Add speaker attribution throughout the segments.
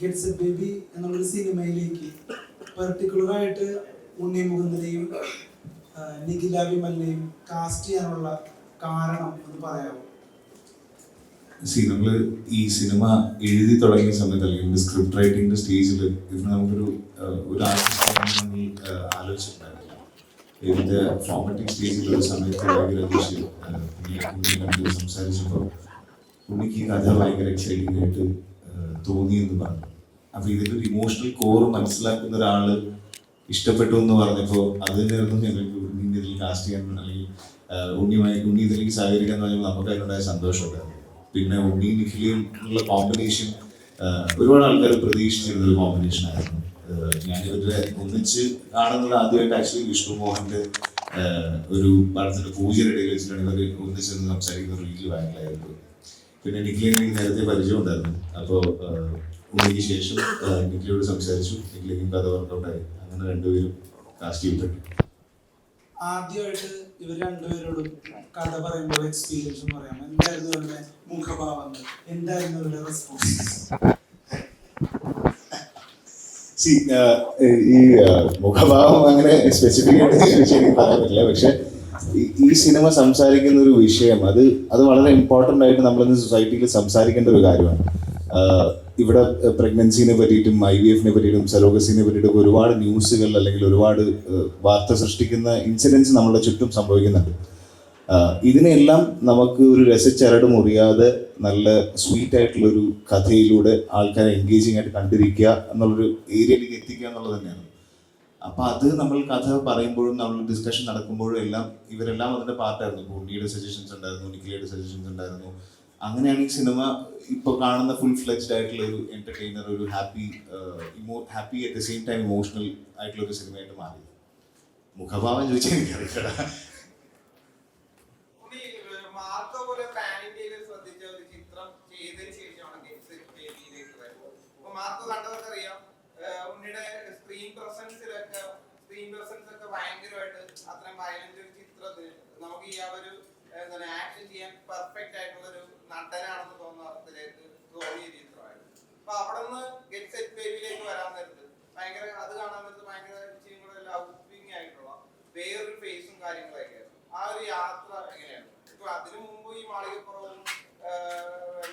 Speaker 1: Gets a baby എന്നുള്ളൊരു സിനിമയിലേക്ക് പെർട്ടിക്കുലറായിട്ട് ഉണ്ണി മുകുന്ദനെയും Nikhila വിമലിനെയും cast ചെയ്യാനുള്ള കാരണം എന്ന് പറയാമോ
Speaker 2: സി നമ്മൾ ഈ സിനിമ എഴുതി തുടങ്ങിയ സമയത്ത് അല്ലെങ്കിൽ സ്ക്രിപ്റ്റ് റൈറ്റിംഗിന്റെ സ്റ്റേജിൽ ഇതിന് നമുക്കൊരു ഒരു ആർട്ടിസ്റ്റ് നമ്മൾ ആലോചിച്ചിട്ടുണ്ടായിരുന്നില്ല. ഇതിന്റെ ഫോർമാറ്റിംഗ് സ്റ്റേജിൽ ഒരു സമയത്ത് ഭയങ്കര സംസാരിച്ചപ്പോൾ പുള്ളിക്ക് ഈ കഥ ഭയങ്കര എക്സൈറ്റിംഗ് ആയിട്ട് ആഹ്, തോന്നി എന്ന് പറഞ്ഞു. അപ്പൊ ഇതിന്റെ ഇമോഷണൽ കോർ മനസ്സിലാക്കുന്ന ഒരാൾ ഇഷ്ടപ്പെട്ടു എന്ന് പറഞ്ഞപ്പോൾ അത് തന്നെയായിരുന്നു ഞങ്ങൾക്ക് ഉണ്ണി ഇതിൽ കാസ്റ്റ് ചെയ്യാൻ അല്ലെങ്കിൽ ഉണ്ണിയുമായി ഉണ്ണി ഇതിലേക്ക് സഹകരിക്കാൻ പറഞ്ഞപ്പോൾ നമുക്ക് അതിനുണ്ടായ സന്തോഷമുണ്ടായിരുന്നു പിന്നെ ഉണ്ണി നിഖിലിയും ഉള്ള കോമ്പിനേഷൻ ഒരുപാട് ആൾക്കാർ പ്രതീക്ഷിച്ചിരുന്ന ഒരു കോമ്പിനേഷൻ ആയിരുന്നു. ഞാൻ ഇവരുടെ ഒന്നിച്ച് കാണുന്നത് ആദ്യമായിട്ട് ആക്ച്വലി വിഷ്ണു മോഹന്റെ ഒരു പടത്തിന്റെ പൂജയുടെ ഇടയിൽ വെച്ചിട്ടാണ് ഇവർ ഒന്നിച്ചെന്ന് സംസാരിക്കുന്ന റീൽ വൈറലായിരുന്നു പിന്നെ നിഖിലിനെ എനിക്ക് നേരത്തെ പരിചയം ഉണ്ടായിരുന്നു. അപ്പോൾ ഉണ്ണിക്ക് ശേഷം നിഖിലിയോട് സംസാരിച്ചു. നിഖിലേക്കും കഥ വർക്കൗട്ടായി അങ്ങനെ രണ്ടുപേരും കാസ്റ്റ് ചെയ്യപ്പെട്ടു
Speaker 1: ആദ്യമായിട്ട് ഇവർ രണ്ടുപേരോടും കഥ പറയുമ്പോൾ എക്സ്പീരിയൻസ് പറയാം. എന്തായിരുന്നു മുഖഭാവങ്ങൾ? എന്തായിരുന്നു അവരുടെ റെസ്പോൺസ്
Speaker 2: സി ഈ മുഖഭാവം അങ്ങനെ സ്പെസിഫിക് ആയിട്ട് പറയാൻ പറ്റില്ല പക്ഷെ ഈ- സിനിമ സംസാരിക്കുന്ന ഒരു വിഷയം അത് അത് വളരെ ഇമ്പോർട്ടന്റ് ആയിട്ട് നമ്മളിന്ന് സൊസൈറ്റിയിൽ സംസാരിക്കേണ്ട ഒരു കാര്യമാണ്. ഇവിടെ പ്രഗ്നൻസിനെ പറ്റിയിട്ടും ഐ വി എഫിനെ പറ്റിയിട്ടും സെലോഗസിനെ പറ്റിയിട്ടും ഒരുപാട് ന്യൂസുകൾ അല്ലെങ്കിൽ ഒരുപാട് വാർത്ത സൃഷ്ടിക്കുന്ന ഇൻസിഡൻസ് നമ്മളുടെ ചുറ്റും സംഭവിക്കുന്നുണ്ട്. ഇതിനെല്ലാം നമുക്ക് ഒരു രസച്ചരട് മുറിയാതെ നല്ല സ്വീറ്റ് ആയിട്ടുള്ള ഒരു കഥയിലൂടെ ആൾക്കാരെ എൻഗേജിങ് ആയിട്ട് കണ്ടിരിക്കുക എന്നുള്ളൊരു ഏരിയയിലേക്ക് എത്തിക്കുക എന്നുള്ളത് തന്നെയാണ്. അപ്പൊ അത് നമ്മൾ കഥ പറയുമ്പോഴും നമ്മൾ ഡിസ്കഷൻ നടക്കുമ്പോഴും എല്ലാം ഇവരെല്ലാം അതിന്റെ പാർട്ടായിരുന്നു ഇപ്പോൾ ഉണ്ണിയുടെ സജഷൻസ് ഉണ്ടായിരുന്നു നിഖിലയുടെ സജഷൻസ് ഉണ്ടായിരുന്നു. അങ്ങനെയാണ് ഈ സിനിമ ഇപ്പൊ കാണുന്ന ഫുൾ ഫ്ലെക്സ്ഡ് ആയിട്ടുള്ള ഒരു എന്റർടൈനർ ഒരു happy happy at the same time emotional ആയിട്ടുള്ള ഒരു സിനിമയായിട്ട് മാറി. മുഖഭാവം ചോദിച്ചാൽ എനിക്കറിയില്ല
Speaker 3: മാർക്കോ പോലെ പാൻ ഇന്ത്യയിൽ ശ്രദ്ധിച്ച ഒരു ചിത്രം ചെയ്തതിന് ശേഷമാണ് ഗെറ്റ്സ് ബേബിയിലേക്ക് വരുന്നത്. അപ്പൊ മാർക്കോ കണ്ടവർക്കറിയാം ഏഹ്, ഉണ്ണിയുടെ സ്ക്രീൻ പ്രസൻസിലൊക്കെ സ്ക്രീൻ പ്രസൻസ് ഒക്കെ ഭയങ്കരമായിട്ട് അത്രയും വയലന്റ് ഒരു ചിത്രത്തിന് നമുക്ക് ഈ ഒരു എന്താണ് ആക്ഷൻ ചെയ്യാൻ പെർഫെക്റ്റ് ആയിട്ടുള്ള ഒരു നടനാണെന്ന് തോന്നുന്ന അർത്ഥത്തിലേക്ക് തോന്നിയ ചിത്രമായിരുന്നു. അപ്പൊ അവിടെ നിന്ന് ഗെറ്റ് സെറ്റ് ബേബിയിലേക്ക് വരാൻ നേരത്ത് ഭയങ്കര അത് കാണാൻ നേരത്ത് ഭയങ്കര ഇച്ചിരി കൂടെ ലൗകിങ് ആയിട്ടുള്ള വേറൊരു ഫേസും കാര്യങ്ങളൊക്കെ ആയിരുന്നു ആ ഒരു യാത്ര എങ്ങനെയാണ്? ഇപ്പൊ അതിനു മുമ്പ് ഈ മാളികപ്പുറവും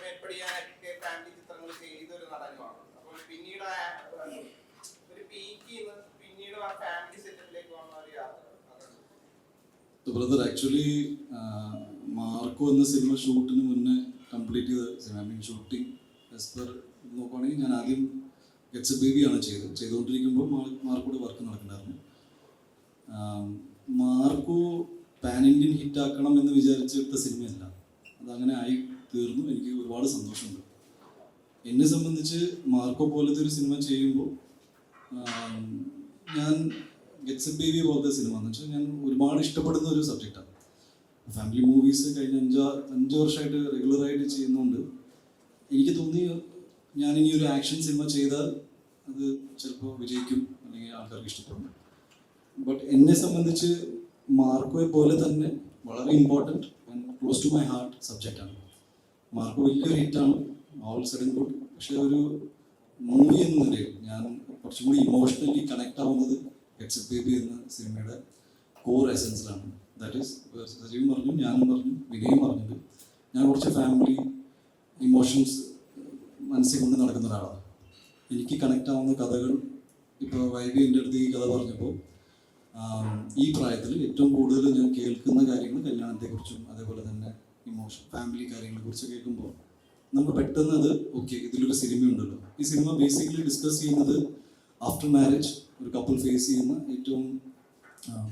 Speaker 3: മേപ്പടിയാനൊക്കെ ഫാമിലി ചിത്രങ്ങൾ ചെയ്ത ഒരു നടനുമാണ്. അപ്പോൾ പിന്നീട് ഒരു പീക്കിൽ നിന്ന് പിന്നീട് ആ ഫാമിലി സെറ്റപ്പിലേക്ക് വന്ന ഒരു യാത്ര അതാണ്.
Speaker 4: ബ്രദർ ആക്ച്വലി മാർക്കോ എന്ന സിനിമ ഷൂട്ടിന് മുന്നേ കംപ്ലീറ്റ് ചെയ്ത സിനിമ മീൻ ഷൂട്ടിംഗ് ആസ് പെർ നോക്കുവാണെങ്കിൽ ഞാൻ ആദ്യം ഗെറ്റ്സ് എ ആണ് ചെയ്തത്. ചെയ്തുകൊണ്ടിരിക്കുമ്പോൾ മാർക്കോട് വർക്ക് നടക്കുന്നുണ്ടായിരുന്നു. മാർക്കോ പാൻ ഇന്ത്യൻ ഹിറ്റ് ആക്കണം എന്ന് വിചാരിച്ചെടുത്ത സിനിമയല്ല. അതങ്ങനെ ആയി തീർന്നു. എനിക്ക് ഒരുപാട് സന്തോഷമുണ്ട്. എന്നെ സംബന്ധിച്ച് മാർക്കോ പോലത്തെ ഒരു സിനിമ ചെയ്യുമ്പോൾ ഞാൻ ഗെറ്റ്സ് ബേബി പോലത്തെ സിനിമ എന്ന് വെച്ചാൽ ഞാൻ ഒരുപാട് ഇഷ്ടപ്പെടുന്ന ഒരു സബ്ജക്റ്റാണ് ഫാമിലി മൂവീസ് കഴിഞ്ഞ അഞ്ചാ അഞ്ച് വർഷമായിട്ട് റെഗുലറായിട്ട് ചെയ്യുന്നുണ്ട് എനിക്ക് തോന്നി ഞാൻ ഇനി ഒരു ആക്ഷൻ സിനിമ ചെയ്താൽ അത് ചിലപ്പോൾ വിജയിക്കും അല്ലെങ്കിൽ ആൾക്കാർക്ക് ഇഷ്ടപ്പെടും. ബട്ട് എന്നെ സംബന്ധിച്ച് മാർക്കോയെ പോലെ തന്നെ വളരെ important and close to my heart സബ്ജക്റ്റാണ് മാർക്കോ വലിയൊരു ഹിറ്റാണ് ഓൾ സഡൻ ഗുഡ് പക്ഷെ ഒരു മൂവി എന്ന നിലയിൽ ഞാൻ കുറച്ചും കൂടി ഇമോഷണലി കണക്ട് ആവുന്നത് ഗെറ്റ്സ് ബി എന്ന സിനിമയുടെ കോർ എസൻസിലാണ് ദാറ്റ് ഈസ് സജീവ് പറഞ്ഞു ഞാനും പറഞ്ഞു വിനയും പറഞ്ഞത് ഞാൻ കുറച്ച് ഫാമിലി ഇമോഷൻസ് മനസ്സിൽ കൊണ്ട് നടക്കുന്ന ഒരാളാണ്. എനിക്ക് കണക്ട് ആവുന്ന കഥകൾ ഇപ്പോൾ വൈബി എന്റെ അടുത്ത് ഈ കഥ പറഞ്ഞപ്പോൾ ഈ പ്രായത്തിൽ ഏറ്റവും കൂടുതൽ ഞാൻ കേൾക്കുന്ന കാര്യങ്ങൾ കല്യാണത്തെക്കുറിച്ചും അതേപോലെ തന്നെ ഇമോഷൻ ഫാമിലി കാര്യങ്ങളെ കുറിച്ച് കേൾക്കുമ്പോൾ നമുക്ക് പെട്ടെന്ന് അത് ഓക്കെ ഇതിലൊരു സിനിമ ഉണ്ടല്ലോ ഈ സിനിമ ബേസിക്കലി ഡിസ്കസ് ചെയ്യുന്നത് ആഫ്റ്റർ മാരേജ് ഒരു കപ്പിൾ ഫേസ് ചെയ്യുന്ന ഏറ്റവും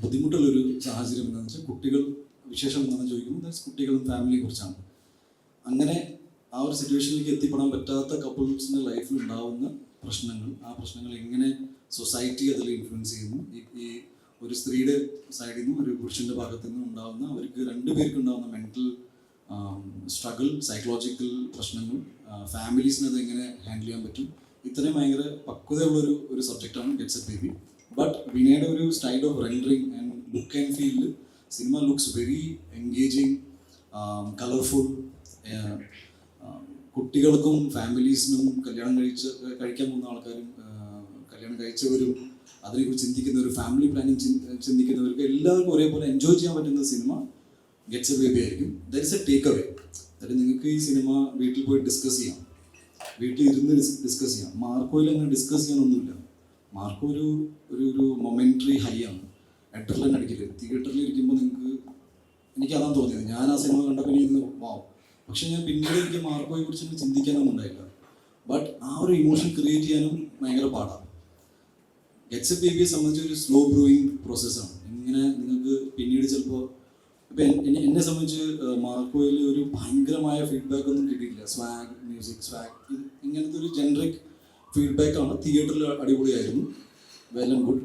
Speaker 4: ബുദ്ധിമുട്ടുള്ള ഒരു സാഹചര്യം എന്താണെന്ന് വെച്ചാൽ കുട്ടികൾ വിശേഷം എന്താണെന്ന് ചോദിക്കുമ്പോൾ ദാറ്റ്സ് കുട്ടികളും ഫാമിലിയെ കുറിച്ചാണ്. അങ്ങനെ ആ ഒരു സിറ്റുവേഷനിലേക്ക് എത്തിപ്പെടാൻ പറ്റാത്ത കപ്പിൾസിന്റെ ലൈഫിൽ ഉണ്ടാവുന്ന പ്രശ്നങ്ങൾ ആ പ്രശ്നങ്ങൾ എങ്ങനെ സൊസൈറ്റി അതിൽ ഇൻഫ്ലുവൻസ് ചെയ്യുന്നു? ഈ ഒരു സ്ത്രീയുടെ സൈഡിൽ നിന്നും ഒരു പുരുഷന്റെ ഭാഗത്തു നിന്നും ഉണ്ടാകുന്ന അവർക്ക് രണ്ടുപേർക്കും ഉണ്ടാകുന്ന മെന്റൽ സ്ട്രഗിൾ സൈക്കോളജിക്കൽ പ്രശ്നങ്ങൾ ഫാമിലീസിനത് എങ്ങനെ ഹാൻഡിൽ ചെയ്യാൻ പറ്റും? ഇത്രയും ഭയങ്കര പക്വതയുള്ളൊരു ഒരു സബ്ജക്റ്റാണ് ഗെറ്റ്സ് എ ബേബി ബട്ട് വിനയുടെ ഒരു style of rendering and look and field cinema looks very engaging colourful കുട്ടികൾക്കും ഫാമിലീസിനും കല്യാണം കഴിച്ച് കഴിക്കാൻ പോകുന്ന ആൾക്കാരും കല്യാണം കഴിച്ചവരും അതിനെക്കുറിച്ച് ചിന്തിക്കുന്ന ഒരു ഫാമിലി പ്ലാനിങ് ചിന്തിക്കുന്നവർക്ക് എല്ലാവർക്കും ഒരേപോലെ എൻജോയ് ചെയ്യാൻ പറ്റുന്ന സിനിമ ഗെറ്റ്സ് എ ബേബി ആയിരിക്കും. That is a take away അതായത് നിങ്ങൾക്ക് ഈ സിനിമ വീട്ടിൽ പോയി ഡിസ്കസ് ചെയ്യാം. വീട്ടിൽ ഇരുന്ന് ഡിസ്കസ് ചെയ്യാം. മാർക്കോയിൽ അങ്ങനെ ഡിസ്കസ് ചെയ്യാനൊന്നുമില്ല. മാർക്കോ ഒരു ഒരു ഒരു മൊമെന്ററി ഹൈ ആണ്. എഡ്രലൻ അടിക്കൽ തിയേറ്ററിൽ ഇരിക്കുമ്പോൾ നിങ്ങൾക്ക് എനിക്ക് അതാണ് തോന്നിയത്. ഞാൻ ആ സിനിമ കണ്ടപ്പോൾ ഇരുന്ന് വാവും പക്ഷെ ഞാൻ പിന്നീട് എനിക്ക് മാർക്കോയെ കുറിച്ച് ചിന്തിക്കാനൊന്നും ഉണ്ടായില്ല. ബട്ട് ആ ഒരു ഇമോഷൻ ക്രിയേറ്റ് ചെയ്യാനും ഭയങ്കര പാടാണ്. ഗെറ്റ്സ് ബേബിയെ സംബന്ധിച്ച് ഒരു സ്ലോ ബ്രൂയിങ് പ്രോസസ്സാണ് ഇങ്ങനെ നിങ്ങൾക്ക് പിന്നീട് ചിലപ്പോൾ ഇപ്പം എന്നെ സംബന്ധിച്ച് മാർക്കോയിൽ ഒരു ഭയങ്കരമായ ഫീഡ്ബാക്ക് ഒന്നും കിട്ടിയിട്ടില്ല. സ്വാഗ് മ്യൂസിക് സ്വാഗ് ഇങ്ങനത്തെ ഒരു ജനറിക് ഫീഡ്ബാക്ക് ആണ് തിയേറ്ററിൽ അടിപൊളിയായിരുന്നു. വെൽ ആൻഡ് ഗുഡ്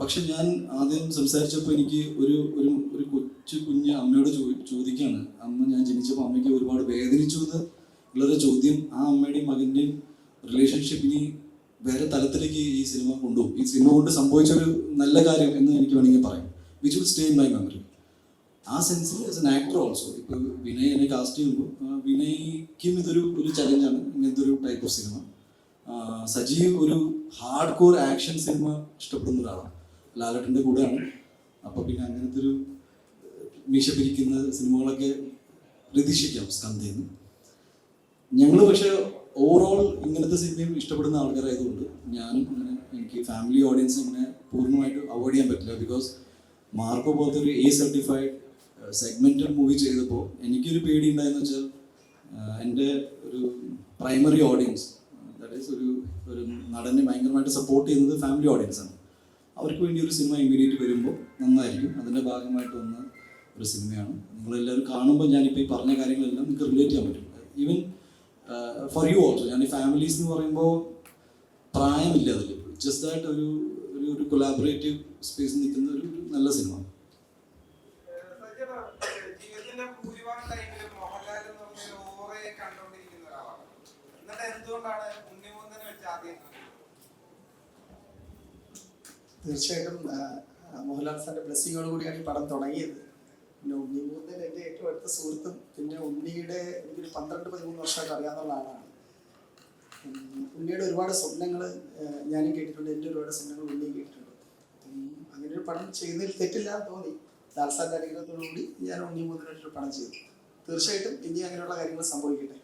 Speaker 4: പക്ഷെ ഞാൻ ആദ്യം സംസാരിച്ചപ്പോൾ എനിക്ക് ഒരു ഒരു ഒരു കൊച്ചു കുഞ്ഞ് അമ്മയോട് ചോദിക്കുകയാണ് അമ്മ ഞാൻ ജനിച്ചപ്പോൾ അമ്മയ്ക്ക് ഒരുപാട് വേദനിച്ചു എന്ന് ഉള്ളൊരു ചോദ്യം. ആ അമ്മയുടെയും മകന്റെയും റിലേഷൻഷിപ്പിന് വേറെ തലത്തിലേക്ക് ഈ സിനിമ കൊണ്ടുപോകും. ഈ സിനിമ കൊണ്ട് സംഭവിച്ചൊരു നല്ല കാര്യം എന്ന് എനിക്ക് വേണമെങ്കിൽ പറയാം. Which will stay in my memory ആ സെൻസിൽ ആസ് എൻ ആക്ടർ ഓൾസോ ഇപ്പോൾ വിനയ് എന്നെ കാസ്റ്റ് ചെയ്യുമ്പോൾ വിനയ്ക്കും ഇതൊരു ഒരു ചലഞ്ചാണ് ഇങ്ങനത്തെ ഒരു ടൈപ്പ് ഓഫ് സിനിമ സജീവ് ഒരു ഹാർഡ് കോർ ആക്ഷൻ സിനിമ ഇഷ്ടപ്പെടുന്ന ഒരാളാണ്. ലാലട്ടന്റെ കൂടെയാണ്. അപ്പോൾ പിന്നെ അങ്ങനത്തെ ഒരു മീശ പിരിക്കുന്ന സിനിമകളൊക്കെ പ്രതീക്ഷിക്കാം സ്കന്ധയിൽ ഞങ്ങൾ പക്ഷേ ഓവറോൾ ഇങ്ങനത്തെ സിനിമയും ഇഷ്ടപ്പെടുന്ന ആൾക്കാരായതുകൊണ്ട് ഞാനും അങ്ങനെ എനിക്ക് ഫാമിലി ഓഡിയൻസ് ഇങ്ങനെ പൂർണമായിട്ട് അവോയ്ഡ് ചെയ്യാൻ പറ്റില്ല. ബിക്കോസ് മാർക്കോ പോലത്തെ ഒരു എ സർട്ടിഫൈഡ് സെഗ്മെന്റഡ് മൂവി ചെയ്തപ്പോൾ എനിക്കൊരു പേടി ഉണ്ടായെന്ന് വെച്ചാൽ എന്റെ ഒരു പ്രൈമറി ഓഡിയൻസ് ദാറ്റ് ഈസ് ഒരു ഒരു നടനെ ഭയങ്കരമായിട്ട് സപ്പോർട്ട് ചെയ്യുന്നത് ഫാമിലി ഓഡിയൻസ് ആണ്. അവർക്ക് വേണ്ടി ഒരു സിനിമ ഇമ്മീഡിയറ്റ് വരുമ്പോൾ നന്നായിരിക്കും. അതിന്റെ ഭാഗമായിട്ട് വന്ന ഒരു സിനിമയാണ് നിങ്ങളെല്ലാവരും കാണുമ്പോൾ ഞാനിപ്പോൾ ഈ പറഞ്ഞ കാര്യങ്ങളെല്ലാം നിങ്ങൾക്ക് റിലേറ്റ് ചെയ്യാൻ പറ്റും. ഈവൻ ഫോർ യു ഓൾസോ ഞാൻ ഈ ഫാമിലീസ് എന്ന് പറയുമ്പോൾ പ്രായമില്ല അതിൽ. ജസ്റ്റ് ആയിട്ട് ഒരു ഒരു കൊലാബറേറ്റീവ് സ്പേസ് നിൽക്കുന്ന ഒരു നല്ല സിനിമ
Speaker 3: സജ്ജന, ജീവിതത്തിന്റെ ഭൂരിഭാഗം ടൈമിലും മോഹൻലാൽ എന്ന് പറഞ്ഞ ഒരു ഓറയെ കണ്ടുകൊണ്ടിരിക്കുന്ന ഒരാളാണ് എന്നിട്ട്
Speaker 5: തീർച്ചയായിട്ടും മോഹൻലാൽ സാറിന്റെ ബ്ലെസ്സിങ്ങോട് കൂടിയാണ് ഈ പടം തുടങ്ങിയത്. പിന്നെ ഉണ്ണിമൂന്നൻ എന്റെ ഏറ്റവും അടുത്ത സുഹൃത്തും പിന്നെ ഉണ്ണിയുടെ എനിക്കൊരു പന്ത്രണ്ട് പതിമൂന്ന് വർഷമായിട്ട് അറിയാവുന്ന ആളാണ്. ഉണ്ണിയുടെ ഒരുപാട് സ്വപ്നങ്ങൾ ഞാനും കേട്ടിട്ടുണ്ട് എന്റെ ഒരുപാട് സ്വപ്നങ്ങൾ ഉണ്ണിയും കേട്ടിട്ടുണ്ട്. അങ്ങനെ ഒരു പടം ചെയ്യുന്നതിൽ തെറ്റില്ല എന്ന് തോന്നി. ലാൽ സാറിന്റെ അനുഗ്രഹത്തോടു കൂടി ഞാൻ ഉണ്ണി മൂന്നിനൊരു പടം ചെയ്തു. തീർച്ചയായിട്ടും ഇനി അങ്ങനെയുള്ള കാര്യങ്ങൾ സംഭവിക്കട്ടെ.